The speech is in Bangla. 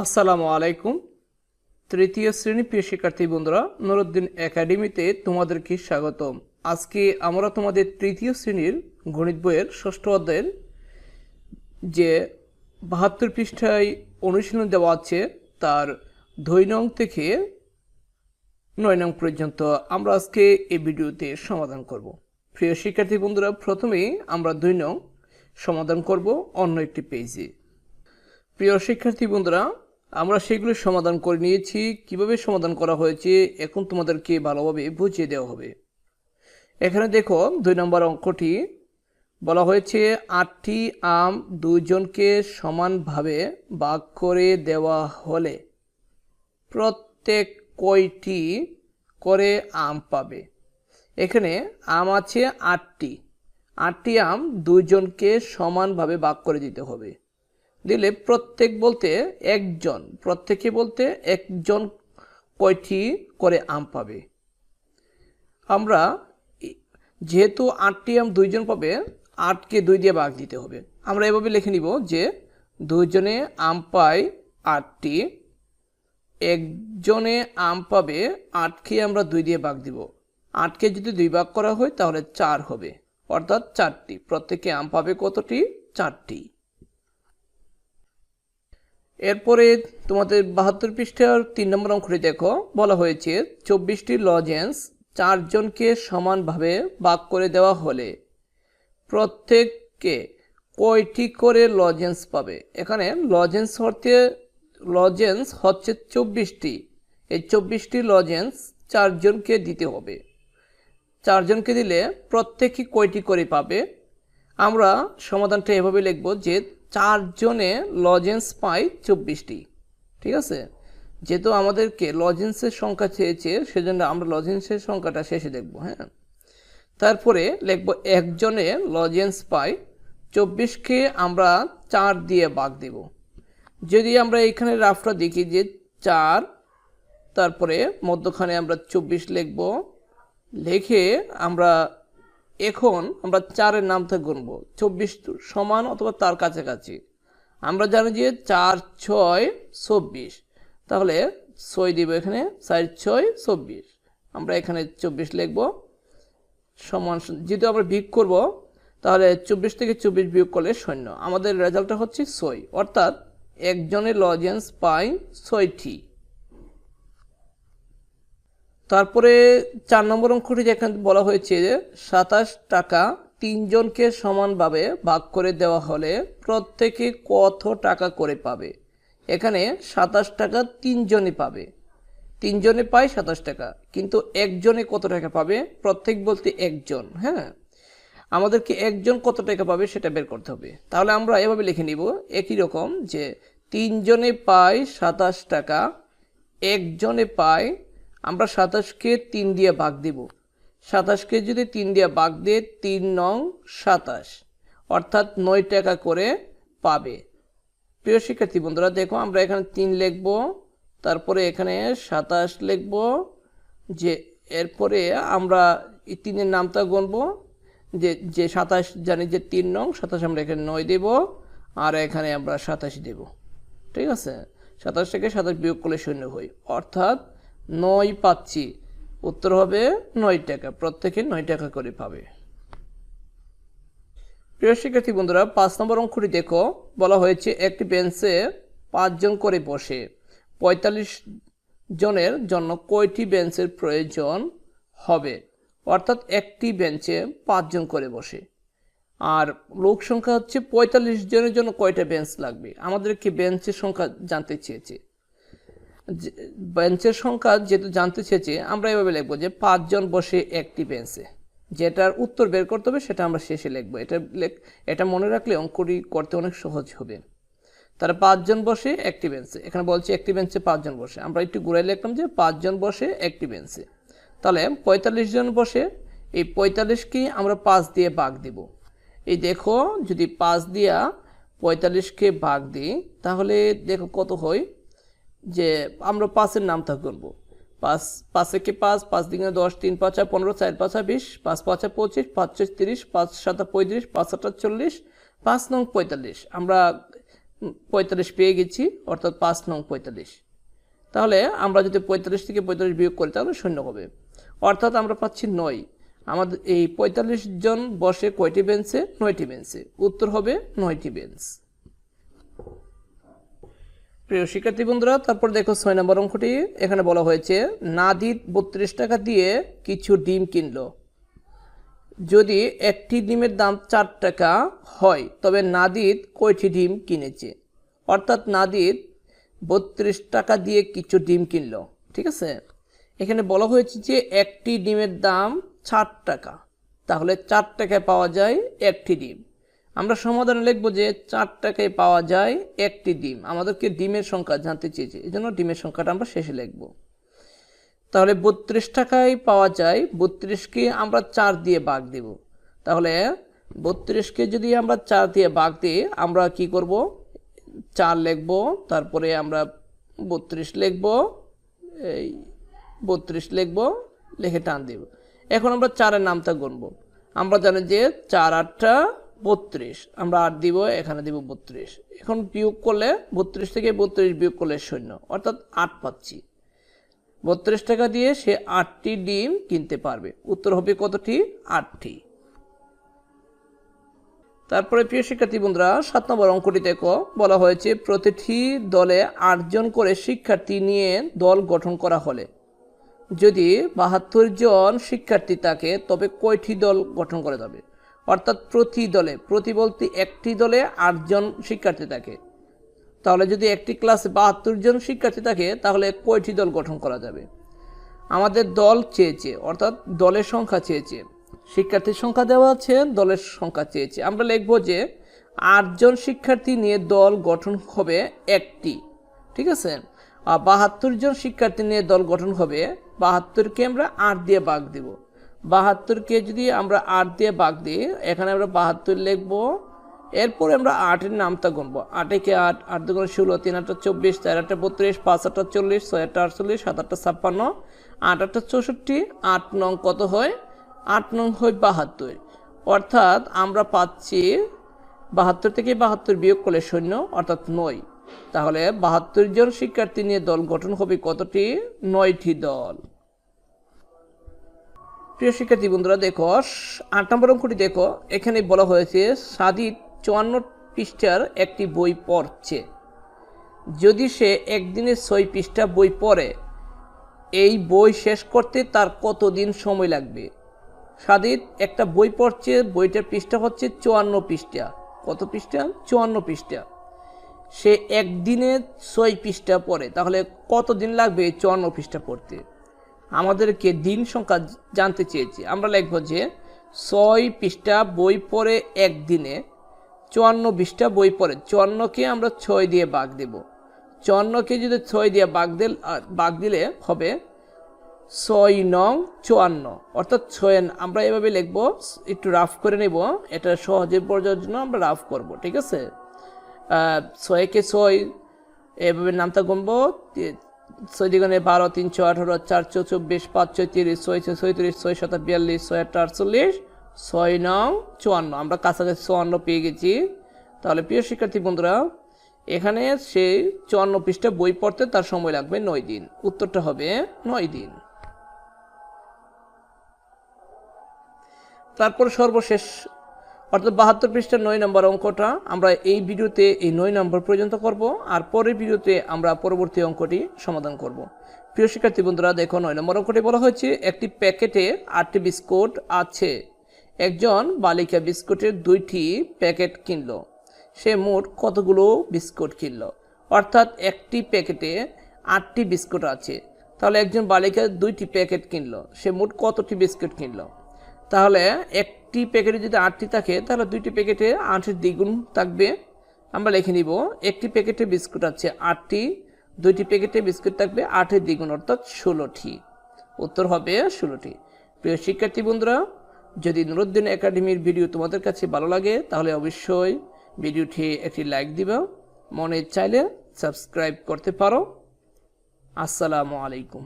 আসসালামু আলাইকুম। তৃতীয় শ্রেণি প্রিয় শিক্ষার্থী বন্ধুরা, নুরুদ্দিন একাডেমিতে তোমাদেরকে স্বাগতম। আজকে আমরা তোমাদের তৃতীয় শ্রেণির গণিত বইয়ের ষষ্ঠ অধ্যায়ের যে বাহাত্তর পৃষ্ঠায় অনুশীলন দেওয়া আছে, তার নং থেকে নয় নং পর্যন্ত আমরা আজকে এই ভিডিওতে সমাধান করব। প্রিয় শিক্ষার্থী বন্ধুরা, প্রথমেই আমরা দুই নং সমাধান করব অন্য একটি পেজে। প্রিয় শিক্ষার্থী বন্ধুরা আমরা সেগুলো সমাধান করে নিয়েছি। কীভাবে সমাধান করা হয়েছে, এখন তোমাদেরকে ভালোভাবে বুঝিয়ে দেওয়া হবে। এখানে দেখো, দুই নম্বর অঙ্কটি বলা হয়েছে, আটটি আম দুইজনকে সমানভাবে ভাগ করে দেওয়া হলে প্রত্যেক কয়টি করে আম পাবে? এখানে আম আছে আটটি। আটটি আম দুইজনকে সমানভাবে ভাগ করে দিতে হবে। দিলে প্রত্যেক বলতে একজন, প্রত্যেকে বলতে একজন কয়টি করে আম পাবে? আমরা যেহেতু আটটি আম দুইজন পাবে, আটকে দুই দিয়ে ভাগ দিতে হবে। আমরা এভাবে লিখে নিব যে দুইজনে আম পায় আটটি, একজনে আম পাবে আটকে আমরা দুই দিয়ে ভাগ দিব। আটকে যদি দুই ভাগ করা হয় তাহলে চার হবে, অর্থাৎ চারটি। প্রত্যেকে আম পাবে কতটি? চারটি। এরপরে তোমাদের বাহাত্তর পৃষ্ঠার তিন নম্বর অঙ্কটি দেখো। বলা হয়েছে, চব্বিশটি লজেন্স চারজনকে সমানভাবে ভাগ করে দেওয়া হলে প্রত্যেককে কয়টি করে লজেন্স পাবে? এখানে লজেন্স হতে লজেন্স হচ্ছে চব্বিশটি। এই চব্বিশটি লজেন্স চারজনকে দিতে হবে। চারজনকে দিলে প্রত্যেকে কয়টি করে পাবে? আমরা সমাধানটা এভাবে লিখব যে চারজনে লজেন্স পাই চব্বিশটি, ঠিক আছে? যেহেতু আমাদেরকে লজেন্সের সংখ্যা চেয়েছে, সেজন্য আমরা লজেন্সের সংখ্যাটা শেষে দেখব হ্যাঁ? তারপরে লিখব একজনে লজেন্স পাই চব্বিশকে আমরা চার দিয়ে ভাগ দেব। যদি আমরা এখানে রাফটা দেখি যে চার, তারপরে মধ্যখানে আমরা চব্বিশ লিখব, লিখে আমরা এখন আমরা চারের নামটা গুনবো। চব্বিশ সমান অথবা তার কাছাকাছি। আমরা জানি যে চার, ছয়, চব্বিশ। তাহলে ছয় দিব এখানে, চার, ছয়, চব্বিশ। আমরা এখানে চব্বিশ লিখব। সমান যেহেতু আমরা বিয়োগ করব, তাহলে চব্বিশ থেকে চব্বিশ বিয়োগ করলে শূন্য। আমাদের রেজাল্টটা হচ্ছে ছয়। অর্থাৎ একজনের লজেন্স পায় ছয়টি। তারপরে চার নম্বর অঙ্কটি যেখানে বলা হয়েছে যে সাতাশ টাকা তিনজনকে সমানভাবে ভাগ করে দেওয়া হলে প্রত্যেকে কত টাকা করে পাবে? এখানে সাতাশ টাকা তিনজনই পাবে। তিনজনে পায় সাতাশ টাকা, কিন্তু একজনে কত টাকা পাবে? প্রত্যেক বলতে একজন হ্যাঁ? আমাদেরকে একজন কত টাকা পাবে সেটা বের করতে হবে। তাহলে আমরা এভাবে লিখে নিব, একই রকম যে তিনজনে পায় সাতাশ টাকা, একজনে পায় আমরা সাতাশকে তিন দিয়ে ভাগ দিব। সাতাশকে যদি তিন দিয়ে ভাগ দিয়ে, তিন নং সাতাশ। অর্থাৎ নয় টাকা করে পাবে। প্রিয় শিক্ষার্থী বন্ধুরা, দেখো আমরা এখানে তিন লিখব, তারপরে এখানে সাতাশ লিখব, যে এরপরে আমরা তিনের নামটা গুনব, যে যে সাতাশ জানি যে তিন নং, সাতাশ আমরা এখানে নয় দেব, আর এখানে আমরা সাতাশ দেব। ঠিক আছে? সাতাশ থেকে সাতাশ বিয়োগ করলে শূন্য হই অর্থাৎ নয় পাচ্ছি। উত্তর হবে নয় টাকা। প্রত্যেকে নয় টাকা করে পাবে। প্রিয় শিক্ষার্থী বন্ধুরা, পাঁচ নম্বর অঙ্কটি দেখো। বলা হয়েছে, একটি বেঞ্চে পাঁচজন করে বসে। পঁয়তাল্লিশ জনের জন্য কয়টি বেঞ্চের প্রয়োজন হবে? অর্থাৎ একটি বেঞ্চে পাঁচজন করে বসে। আর লোক সংখ্যা হচ্ছে পঁয়তাল্লিশ জনের জন্য কয়টা বেঞ্চ লাগবে? আমাদেরকে বেঞ্চের সংখ্যা জানতে চেয়েছে। বেঞ্চের সংখ্যা যেহেতু জানতে চেয়েছে, আমরা এভাবে লিখব যে পাঁচজন বসে একটি বেঞ্চে। যেটার উত্তর বের করতে হবে, সেটা আমরা শেষে লিখব। এটা এটা মনে রাখলে অঙ্কটি করতে অনেক সহজ হবে। তারা পাঁচজন বসে একটি বেঞ্চে। এখানে বলছে একটি বেঞ্চে পাঁচজন বসে। আমরা একটু ঘুরাই লিখলাম যে পাঁচজন বসে একটি বেঞ্চে। তাহলে পঁয়তাল্লিশ জন বসে, এই পঁয়তাল্লিশকে আমরা পাঁচ দিয়ে ভাগ দিব। এই দেখো, যদি পাঁচ দিয়া পঁয়তাল্লিশকে ভাগ দিই, তাহলে দেখো কত হয়? যে আমরা পাঁচের নামটা করব। পাঁচ, পাঁচে কি পাঁচ পাঁচ দিনে দশ, তিন, পাঁচা পনেরো, চার, পাঁচা বিশ, পাঁচ, পাঁচা পঁচিশ, পাঁচ, ছয়, তিরিশ, পাঁচ, সাতা পঁয়ত্রিশ, পাঁচ আটা, চল্লিশ, পাঁচ, নং, পঁয়তাল্লিশ। আমরা পঁয়তাল্লিশ পেয়ে গেছি, অর্থাৎ পাঁচ, নং, পঁয়তাল্লিশ। তাহলে আমরা যদি পঁয়তাল্লিশ থেকে পঁয়তাল্লিশ বিয়োগ করি, তাহলে শূন্য হবে। অর্থাৎ আমরা পাচ্ছি নয়। আমাদের এই পঁয়তাল্লিশ জন বসে কয়টি বেঞ্চে নয়টি বেঞ্চে উত্তর হবে নয়টি বেঞ্চ প্রিয় শিক্ষার্থী বন্ধুরা, তারপর দেখো ছয় নম্বর অঙ্কটি। এখানে বলা হয়েছে, নাদিদ বত্রিশ টাকা দিয়ে কিছু ডিম কিনলো। যদি একটি ডিমের দাম চার টাকা হয়, তবে নাদিদ কয়টি ডিম কিনেছে? অর্থাৎ নাদিদ বত্রিশ টাকা দিয়ে কিছু ডিম কিনলো, ঠিক আছে? এখানে বলা হয়েছে যে, একটি ডিমের দাম চার টাকা। তাহলে চার টাকায় পাওয়া যায় একটি ডিম। আমরা সমাধানে লিখব যে চার টাকায় পাওয়া যায় একটি ডিম। আমাদেরকে ডিমের সংখ্যা জানতে চেয়েছে। এই জন্য ডিমের সংখ্যাটা আমরা শেষে লিখব। তাহলে বত্রিশ টাকায় পাওয়া যায়, বত্রিশকে আমরা চার দিয়ে ভাগ দেব। তাহলে বত্রিশকে যদি আমরা চার দিয়ে ভাগ দিই, আমরা কি করব? চার লিখব, তারপরে আমরা বত্রিশ লিখব, এই বত্রিশ লিখব, লিখে টান দেব। এখন আমরা চারের নামটা গুনব। আমরা জানি যে চার আটটা বত্রিশ। আমরা আট দিব, এখানে দিব বত্রিশ। এখন বিয়োগ করলে বত্রিশ থেকে বত্রিশ বিয়োগ করলে শূন্য, অর্থাৎ আট পাচ্ছি। বত্রিশ টাকা দিয়ে সে আটটি ডিম কিনতে পারবে। উত্তর হবে কতটি? আটটি। তারপরে প্রিয় শিক্ষার্থী বন্ধুরা, সাত নম্বর অঙ্কটি দেখো। বলা হয়েছে, প্রতিটি দলে আটজন করে শিক্ষার্থী নিয়ে দল গঠন করা হলে যদি বাহাত্তর জন শিক্ষার্থী থাকে, তবে কয়টি দল গঠন করা যাবে অর্থাৎ প্রতি দলে, প্রতি বলতে একটি দলে আটজন শিক্ষার্থী থাকে। তাহলে যদি একটি ক্লাসে বাহাত্তর জন শিক্ষার্থী থাকে, তাহলে কয়টি দল গঠন করা যাবে? আমাদের দল চেয়েছে অর্থাৎ দলের সংখ্যা চেয়েছে শিক্ষার্থীর সংখ্যা দেওয়া আছে, দলের সংখ্যা চেয়েছে আমরা লিখব যে আটজন শিক্ষার্থী নিয়ে দল গঠন হবে একটি, ঠিক আছে? আর বাহাত্তর জন শিক্ষার্থী নিয়ে দল গঠন হবে বাহাত্তরকে আমরা আট দিয়ে বাঘ দেব। বাহাত্তরকে যদি আমরা আট দিয়ে বাঘ দিই, এখানে আমরা বাহাত্তর লিখব। এরপরে আমরা আটের নামটা গুনবো। আটেকে আট আট দুগুণ ষোলো, তিন আটটা চব্বিশ, চার আটটা বত্রিশ, পাঁচ আটটা চল্লিশ, ছয় আটটা আটচল্লিশ, সাত আটটা ছাপ্পান্ন, আট আটটা চৌষট্টি, আট নং কত হয়? আট নং হয় বাহাত্তর। অর্থাৎ আমরা পাচ্ছি বাহাত্তর থেকে বাহাত্তর বিয়োগ করলে শূন্য, অর্থাৎ নয়। তাহলে বাহাত্তর জন শিক্ষার্থী নিয়ে দল গঠন হবে কতটি? নয়টি দল। প্রিয় শিক্ষার্থী বন্ধুরা, দেখো, আট নম্বর অঙ্কটি দেখো। এখানে বলা হয়েছে সাদিত চুয়ান্ন পৃষ্ঠার একটি বই পড়ছে। যদি সে একদিনে ছয় পৃষ্ঠা বই পড়ে, এই বই শেষ করতে তার কতদিন সময় লাগবে? সাদিত একটা বই পড়ছে, বইটার পৃষ্ঠা হচ্ছে চুয়ান্ন পৃষ্ঠা। কত পৃষ্ঠা? চুয়ান্ন পৃষ্ঠা। সে একদিনে ছয় পৃষ্ঠা পড়ে, তাহলে কতদিন লাগবে চুয়ান্ন পৃষ্ঠা পড়তে? আমাদেরকে দিন সংখ্যা জানতে চেয়েছি। আমরা লিখব যে, ছয় পৃষ্ঠা বই পড়ে একদিনে, চুয়ান্ন পৃষ্ঠা বই পড়ে। চুয়ান্নকে আমরা ছয় দিয়ে বাঘ দেব। চুয়ান্নকে যদি ছয় দিয়ে বাঘ দিল বাঘ দিলে হবে ছয় নং চুয়ান্ন। অর্থাৎ ছয় আমরা এভাবে লিখব, একটু রাফ করে নেব। এটা সহজে পর্যায়ের জন্য আমরা রাফ করব, ঠিক আছে? ছয়কে ছয়, এভাবে নামটা গুনবো ছয় দিগণে বারো তিনশো আঠারো চারশো চব্বিশ, পাঁচ, ছয়, তিরিশ, ছয় ছয়, ছয়ত্রিশ, ছয় শত বিয়াল্লিশ ছয় আটটা আটচল্লিশ, ছয়, নং, চুয়ান্ন। আমরা কাছাকাছি চুয়ান্ন পেয়ে গেছি। তাহলে প্রিয় শিক্ষার্থী বন্ধুরা, এখানে সে চুয়ান্ন পৃষ্ঠা বই পড়তে তার সময় লাগবে নয় দিন। উত্তরটা হবে নয় দিন। তারপর সর্বশেষ অর্থাৎ বাহাত্তর পৃষ্ঠার নয় নম্বর অঙ্কটা আমরা এই ভিডিওতে এই নয় নম্বর পর্যন্ত করব, আর পরের ভিডিওতে আমরা পরবর্তী অঙ্কটি সমাধান করব। প্রিয় শিক্ষার্থী বন্ধুরা, দেখো নয় নম্বর অঙ্কটি বলা হয়েছে, একটি প্যাকেটে আটটি বিস্কুট আছে। একজন বালিকা বিস্কুটের দুইটি প্যাকেট কিনল। সে মোট কতগুলো বিস্কুট কিনল? অর্থাৎ একটি প্যাকেটে আটটি বিস্কুট আছে। তাহলে একজন বালিকা দুইটি প্যাকেট কিনল। সে মোট কতটি বিস্কুট কিনল? তাহলে একটি প্যাকেটে যদি আটটি থাকে, তাহলে দুইটি প্যাকেটে আটের দ্বিগুণ থাকবে। আমরা লিখে নিব, একটি প্যাকেটে বিস্কুট আছে আটটি, দুইটি প্যাকেটে বিস্কুট থাকবে আটের দ্বিগুণ, অর্থাৎ ষোলোটি। উত্তর হবে ষোলোটি। প্রিয় শিক্ষার্থী বন্ধুরা, যদি নুরুদ্দিন একাডেমির ভিডিও তোমাদের কাছে ভালো লাগে, তাহলে অবশ্যই ভিডিওটি একটি লাইক দিবা। মনে চাইলে সাবস্ক্রাইব করতে পারো। আসসালামু আলাইকুম।